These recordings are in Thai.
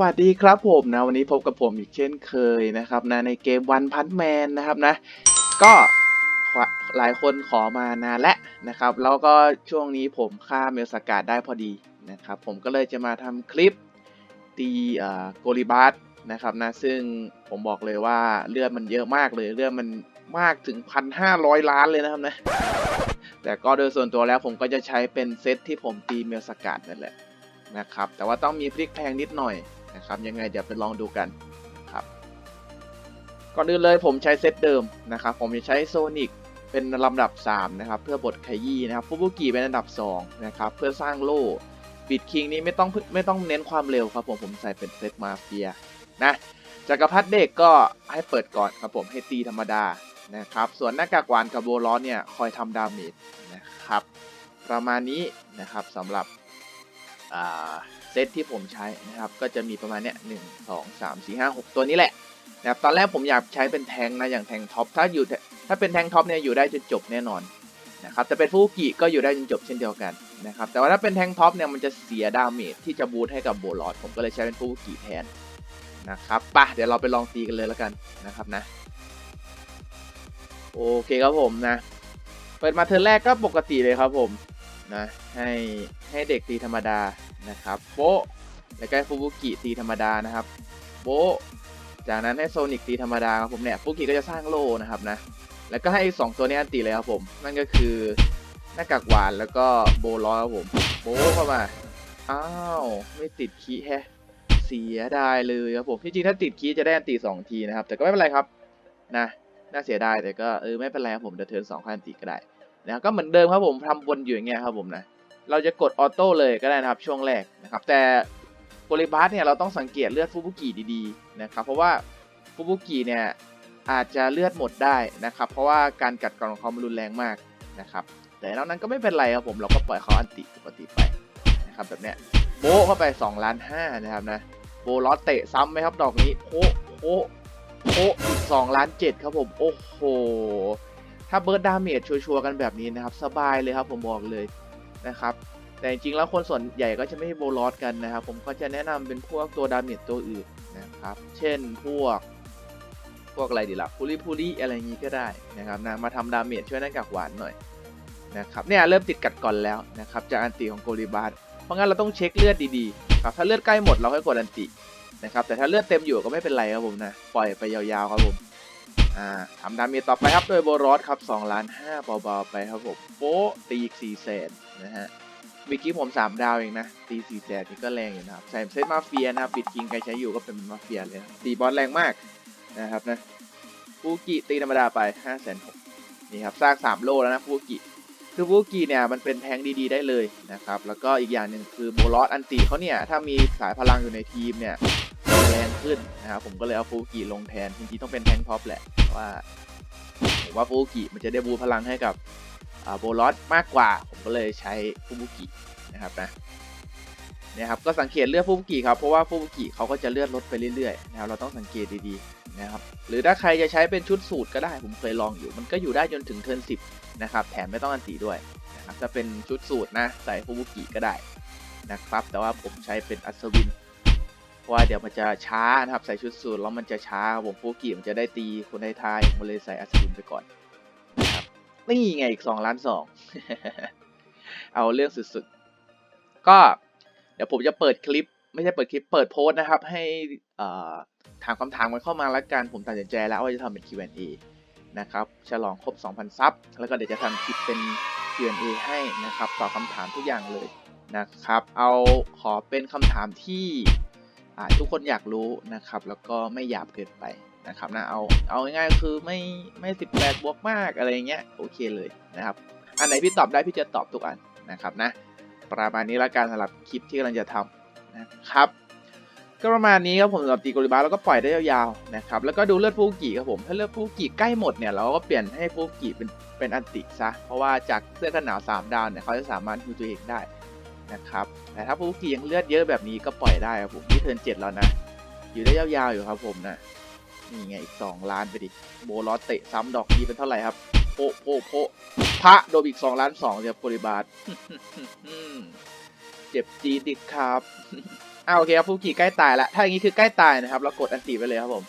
วัสดีครับผมนะ วันนี้พบกับผมอีกเช่นเคยนะครับนะในเกมวันพันแมนนะครับนะ ก็หลายคนขอมานานแล้วนะครับ แล้วก็ช่วงนี้ผมฆ่าเมลสกาดได้พอดีนะครับ ผมก็เลยจะมาทำคลิปตีโกลิบัสนะครับนะซึ่งผมบอกเลยว่าเลือดมันเยอะมากเลยเลือดมันมากถึงพันห้าร้อยล้านเลยนะครับนะแต่ก็โดยส่วนตัวแล้วผมก็จะใช้เป็นเซตที่ผมตีเมลสกาดนั่นแหละ นะครับ แต่ว่าต้องมีพลิกแพงนิดหน่อยนะครับ ยังไงเดี๋ยวไปลองดูกันครับ ก่อนอื่นเลยผมใช้เซตเดิมนะครับ ผมจะใช้โซนิกเป็นลำดับ 3 นะครับ เพื่อบทขยี้นะครับฟูบุกิเป็นอันดับ 2 นะครับ เพื่อสร้างโล่บิดคิงนี้ไม่ต้องไม่ต้องเน้นความเร็วครับผมผมใส่เป็นเซตมาเฟียนะจักรพรรดิเด็กก็ให้เปิดก่อนครับผมให้ตีธรรมดานะครับ ส่วนหน้ากากหวานกับโบลอนเนี่ยคอยทำดาเมจนะครับ ประมาณนี้นะครับสำหรับ เซตที่ผมใช้นะครับ ก็จะมีประมาณเนี้ยหนึ่งสองสามสี่ห้าหกตัวนี้แหละนะครับตอนแรกผมอยากใช้เป็นแทงนะอย่างแทงท็อปถ้าอยู่ถ้าเป็นแทงท็อปเนี่ยอยู่ได้จนจบแน่นอนนะครับแต่เป็นฟูกิก็อยู่ได้จนจบเช่นเดียวกันนะครับแต่ว่าถ้าเป็นแทงท็อปเนี่ยมันจะเสียดาเมจที่จะบูทให้กับโบลอดผมก็เลยใช้เป็นฟูกิแทนนะครับปะเดี๋ยวเราไปลองตีกันเลยแล้วกันนะครับนะโอเคครับผมนะ เปิดมาเทอร์นแรกก็ปกติเลยครับผม นะให้ให้เด็กตีธรรมดานะครับโบแล้วก็ฟูบุกิตีธรรมดานะครับโบจากนั้นให้โซนิกตีธรรมดาครับผมเนี่ยฟูบุกิก็จะสร้างโลนะครับนะแล้วก็ให้สองตัวนี้อันตีเลยครับผม นั่นก็คือหน้ากากหวานแล้วก็โบล้อครับผมโบเข้ามาอ้าวไม่ติดคีแฮเสียดายเลยครับผมที่จริงถ้าติดคีจะได้อันตีสองทีนะครับแต่ก็ไม่เป็นไรครับนะน่าเสียดายแต่ก็เออไม่เป็นไรครับผมเดี๋ยวเทิร์นสองคันตีก็ได้ นะก็เหมือนเดิมครับผมทำวนอยู่อย่างเงี้ยครับผมนะเราจะกดออโต้เลยก็ได้นะครับช่วงแรกนะครับแต่โกลิบัสเนี่ยเราต้องสังเกตเลือดฟูบุกิดีๆนะครับเพราะว่าฟูบุกิเนี่ยอาจจะเลือดหมดได้นะครับเพราะว่าการกัดกร่อนของเขามันรุนแรงมากนะครับแต่นอกนั้นก็ไม่เป็นไรครับผมเราก็ปล่อยเขาอันติปกติไปนะครับแบบเนี้ยโบเข้าไป2ล้านห้านะครับนะโบลอสเตะซ้ำไหมครับดอกนี้โคโคโคอีก2ล้านเจ็ดครับผมโอ้โห ถ้าเบิร์ดดาเมจชัวร์ๆกันแบบนี้นะครับ สบายเลยครับผมบอกเลยนะครับ แต่จริงๆแล้วคนส่วนใหญ่ก็จะไม่โบลอสกันนะครับ ผมก็จะแนะนำเป็นพวกตัวดาเมจตัวอื่นนะครับ เช่นพวก พวกอะไรดีล่ะพูลิพูลิอะไรอย่างนี้ก็ได้นะครับนะมาทำดาเมจช่วยนั่นกักหวานหน่อยนะครับเนี่ยเริ่มติดกัดก่อนแล้วนะครับจากอันติของโกลิบาร์เพราะงั้นเราต้องเช็คเลือดดีๆครับถ้าเลือดใกล้หมดเราให้กดอันตินะครับแต่ถ้าเลือดเต็มอยู่ก็ไม่เป็นไรครับผมนะปล่อยไปยาวๆครับผม อ่าทำดาเมจต่อไปครับโดยโบรอสครับ2ล้าน5เบาๆไปครับผมโป๊ะตีอีก4แสนนะฮะเมื่อกี้ผม 3 ดาวเองนะ ตี4แสนนี่ก็แรงอยู่นะครับใส่เซตมาเฟียนะครับบิดคิงใครใช้อยู่ก็เป็นมาเฟียเลยตีบอสแรงมากนะครับนะฟูกิตีธรรมดาไป5 6 0 0 0นี่ครับสร้าง 3 โลแล้วนะฟูกิคือฟูกิเนี่ยมันเป็นแทงดีๆได้เลยนะครับแล้วก็อีกอย่างหนึ่งคือโบลอสอันตีเขาเนี่ยถ้ามีสายพลังอยู่ในทีมเนี่ยแรงขึ้นนะครับผมก็เลยเอาฟูกิลงแทนจริงๆต้องเป็นแทงท็อปแหละ ว่าผมว่าฟูกิมันจะได้บูพลังให้กับโบลอสมากกว่า ผมก็เลยใช้ฟูบุกินะครับนะเนี่ยครับ ก็สังเกตเลือดฟูบุกิครับ เพราะว่าฟูบุกิเขาก็จะเลือดลดไปเรื่อยๆนะครับ เราต้องสังเกตดีๆนะครับ หรือถ้าใครจะใช้เป็นชุดสูตรก็ได้ ผมเคยลองอยู่ มันก็อยู่ได้จนถึงเทิร์นสิบนะครับ แถมไม่ต้องอันตีด้วยนะครับ ถ้าเป็นชุดสูตรนะ ใส่ฟูบุกิก็ได้นะครับ แต่ว่าผมใช้เป็นอัศวิน ว่าเดี๋ยวมันจะช้านะครับใส่ชุดสูตรแล้วมันจะช้าผมฟูกิมันจะได้ตีคนไทายผมเลยใส่อัศวินไปก่อนนะครับนี่ไงอีก2ล้านสองเอาเรื่องสุดๆ ก็เดี๋ยวผมจะเปิดคลิป ไม่ใช่เปิดคลิปเปิดโพสต์นะครับ ให้ถามคำถามกันเข้ามาแล้วกันผมตัดสินใจแล้วว่าจะทำเป็น Q&A นะครับฉลองครบ 2,000 ซับแล้วก็เดี๋ยวจะทำคลิปเป็น Q&A ให้นะครับตอบคำถามทุกอย่างเลยนะครับ เอาขอเป็นคำถามที่ ทุกคนอยากรู้นะครับ แล้วก็ไม่หยาบเกินไปนะครับนะเอาเอาง่ายๆคือไม่ไม่สิบแปดบวกมากอะไรเงี้ยโอเคเลยนะครับ อันไหนพี่ตอบได้พี่จะตอบทุกอันนะครับนะประมาณนี้ละกันสำหรับคลิปที่กำลังจะทำนะครับก็ประมาณนี้ครับผมสำหรับตีโกลิบาแล้วก็ปล่อยได้ยาวๆนะครับแล้วก็ดูเลือดฟูกิครับผมถ้าเลือดฟูกิใกล้หมดเนี่ยเราก็เปลี่ยนให้ฟูกิเป็นเป็นอันติซะเพราะว่าจากเสื้อกันหนาว3ดาวเนี่ยเขาจะสามารถดูตัวเองได้ นะครับ แต่ถ้าฟูกิยังเลือดเยอะแบบนี้ก็ปล่อยได้ครับผมที่เทิร์นเจ็ดแล้วนะ อยู่ได้ยาวๆอยู่ครับผมนะนี่ไงอีก2ล้านไปดิโบลอสเตะซ้ำดอกนี้เป็นเท่าไหร่ครับโพโพโพพระโดนอีก2ล้าน2เดียวบริบาทเจ็บจีดิดครับอ่าโอเคครับฟูกิใกล้ตายแล้วถ้าอย่างนี้คือใกล้ตายนะครับ เรากดอันติไปเลยครับผม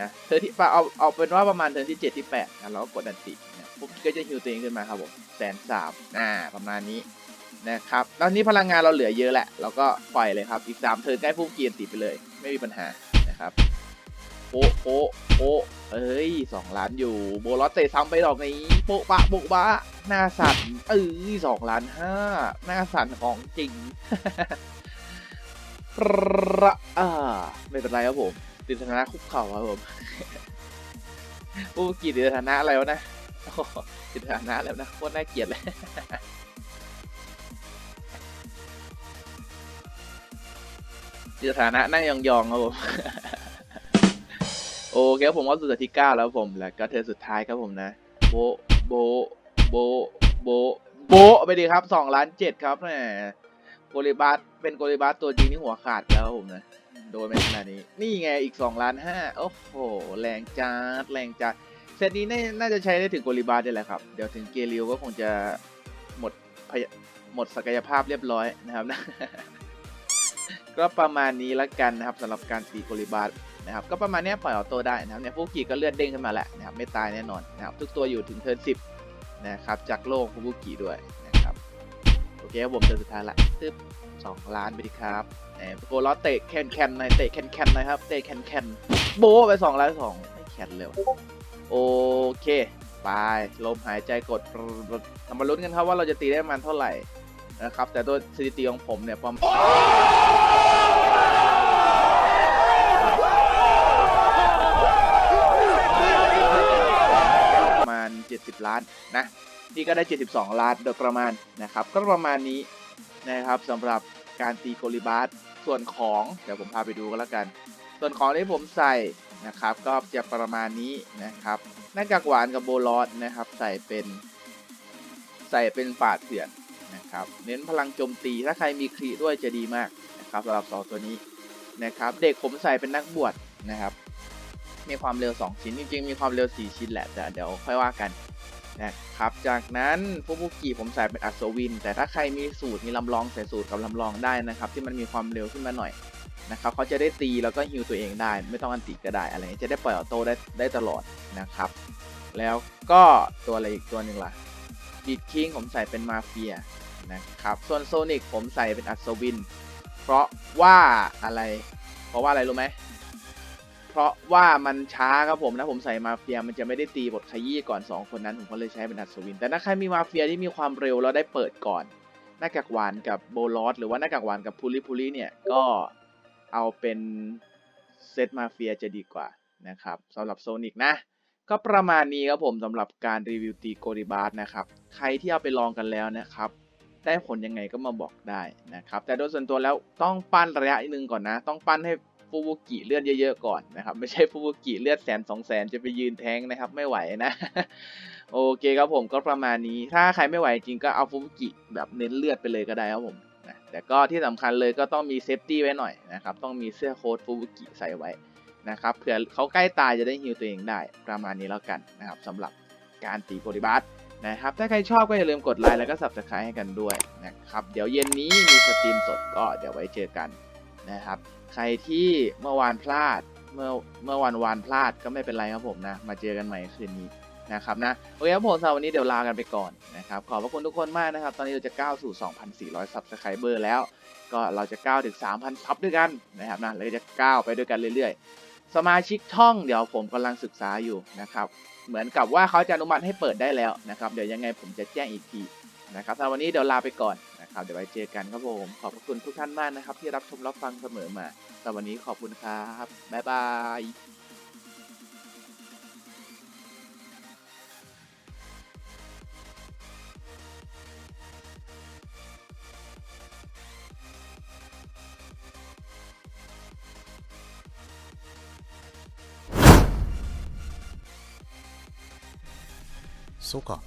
นะเธอที่เอาเอาเป็นว่าประมาณเทินที่เจ็ดที่แปดนะเราก็กดอันตินะฟูกิก็จะฮิวตัวเองขึ้นมาครับผมแสนสามอ่าประมาณนี้ นะครับตอนนี้พลังงานเราเหลือเยอะแหละ เราก็ปล่อยเลยครับ อีกสามเทิร์นใกล้ฟูกิอันติไปเลย ไม่มีปัญหานะครับโป๊ะโป๊ะโป๊ะเอ้ยสองล้านอยู่ โบลอสเตะซ้ำไปดอกนี้โป๊ะปะโป๊ะบะหน้าสั่นเอ้ยสองล้านห้าหน้าสั่นของจริงระอ่าไม่เป็นไรครับผม ติดสถานะคุกเข่าครับผมผู้กี่ติดสถานะอะไรวะนะติดสถานะแล้วนะโคตรน่าเกลียดเลย สถานะนั่งยองๆครับผม โอเคผมว่าสุดที่เก้าแล้วผม แล้วก็เธอสุดท้ายครับผมนะ โบ โบ โบ โบ โบไปดีครับสองล้านเจ็ดครับแหมโกลิบัสเป็นโกลิบัสตัวจริงที่หัวขาดแล้วผมนะ โดนไปขนาดนี้ นี่ไงอีก2ล้านห้าโอ้โห แรงจัดแรงจัดเซตนี้น่าจะใช้ได้ถึงโกลิบัสได้แหละครับ เดี๋ยวถึงเกลิวก็คงจะหมดหมดศักยภาพเรียบร้อยนะครับนะ ก็ประมาณนี้ละกันนะครับสำหรับการตีโกลิบัสนะครับก็ประมาณนี้ปล่อยออโต้ได้นะครับเนี่ยพวกกีก็เลือดเด้งขึ้นมาแล้วนะครับไม่ตายแน่นอนนะครับทุกตัวอยู่ถึงเทิร์นสิบนะครับจากโลกฟูกิด้วยนะครับโอเครับผมเจอสุดท้ายละตึ๊บสองล้านไปดีครับแหมโกลอเตะแคนแคนหน่อยเตะแคนแคนหน่อยครับเตะแคนแคนโบะไปสองล้านสองไม่แคนเลยวโอเคไปลมหายใจกดเรามาลุ้นกันครับว่าเราจะตีได้ประมันเท่าไหร่ นะครับแต่ตัวสถิติของผมเนี่ยประมาณประมาณ 70 ล้านนะนี่ก็ได้ 72 ล้านโดยประมาณนะครับ ก็ประมาณนี้นะครับสำหรับการตีโกลิบาสส่วนของเดี๋ยวผมพาไปดูกันแล้วกัน ส่วนของที่ผมใส่นะครับ ก็จะประมาณนี้นะครับหน้ากากหวานกับโบลอสนะครับ ใส่เป็น ใส่เป็นปาดเถื่อน นะครับเน้นพลังโจมตีถ้าใครมีครีด้วยจะดีมากนะครับสำหรับสองตัวนี้นะครับเด็กผมใส่เป็นนักบวชนะครับ มีความเร็ว 2 ชิ้นจริงๆมีความเร็ว 4 ชิ้นแหละแต่เดี๋ยวค่อยว่ากันนะครับจากนั้นฟูบุกิผมใส่เป็นอัศวิน แต่ถ้าใครมีสูตรมีลำลองใส่สูตรกับลำลองได้นะครับ ที่มันมีความเร็วขึ้นมาหน่อยนะครับเขาจะได้ตีแล้วก็ฮิวตัวเองได้ ไม่ต้องอันติก็ได้อะไรเงี้จะได้ปล่อยออโต้ได้ได้ตลอดนะครับ แล้วก็ตัวอะไรอีกตัวหนึ่งล่ะบีดคิงผมใส่เป็นมาเฟีย นะครับ ส่วนโซนิกผมใส่เป็นอัศวิน เพราะว่าอะไร เพราะว่าอะไรรู้ไหม เพราะว่ามันช้าครับผมนะผมใส่มาเฟียมันจะไม่ได้ตีบทขยี้ก่อน 2 คนนั้นผมก็เลยใช้เป็นอัศวิน แต่ถ้าใครมีมาเฟียที่มีความเร็วแล้วได้เปิดก่อนหน้ากากหวานกับโบลอสหรือว่าหน้ากากหวานกับพูลิพูลิเนี่ยก็เอาเป็นเซตมาเฟียจะดีกว่านะครับสำหรับโซนิกนะ ก็ประมาณนี้ครับผมสำหรับการรีวิวตีโกริบาสนะครับ ใครที่เอาไปลองกันแล้วนะครับ ได้ผลยังไงก็มาบอกได้นะครับ แต่โดยส่วนตัวแล้วต้องปั้นระยะหนึ่งก่อนนะ ต้องปั้นให้ฟูบุกิเลือดเยอะๆก่อนนะครับไม่ใช่ฟูบุกิเลือดแสนสองแสนจะไปยืนแทงนะครับไม่ไหวนะ โอเคครับผมก็ประมาณนี้ ถ้าใครไม่ไหวจริงก็เอาฟูบุกิแบบเน้นเลือดไปเลยก็ได้ครับผมนะแต่ก็ที่สำคัญเลยก็ต้องมีเซฟตี้ไว้หน่อยนะครับต้องมีเสื้อโค้ทฟูบุกิใส่ไว้นะครับเผื่อเขาใกล้ตายจะได้ฮิวตัวเองได้ประมาณนี้แล้วกันนะครับสำหรับการตีโกริบัส นะครับ ถ้าใครชอบก็อย่าลืมกดไลค์แล้วก็ subscribe ให้กันด้วยนะครับ เดี๋ยวเย็นนี้มีสตรีมสดก็เดี๋ยวไว้เจอกันนะครับ ใครที่เมื่อวานพลาดเมื่อเมื่อวันวานพลาดก็ไม่เป็นไรครับผมนะ มาเจอกันใหม่คืนนี้นะครับนะโอเคครับผมสำหรับวันนี้เดี๋ยวลากันไปก่อนนะครับ ขอบพระคุณทุกคนมากนะครับ ตอนนี้เราจะก้าวสู่ 2,400 subscriber แล้ว ก็เราจะก้าวถึง 3,000 ซับด้วยกันนะครับนะเราจะก้าวไปด้วยกันเรื่อย ๆ สมาชิกช่องเดี๋ยวผมกำลังศึกษาอยู่นะครับ เหมือนกับว่าเขาจะอนุมัติให้เปิดได้แล้วนะครับ เดี๋ยวยังไงผมจะแจ้งอีกทีนะครับสำหรับวันนี้เดี๋ยวลาไปก่อนนะครับ เดี๋ยวไว้เจอกันครับผม ขอบคุณทุกท่านมากนะครับ ที่รับชมรับฟังเสมอมาสำหรับวันนี้ขอบคุณครับ บ๊ายบาย そうか。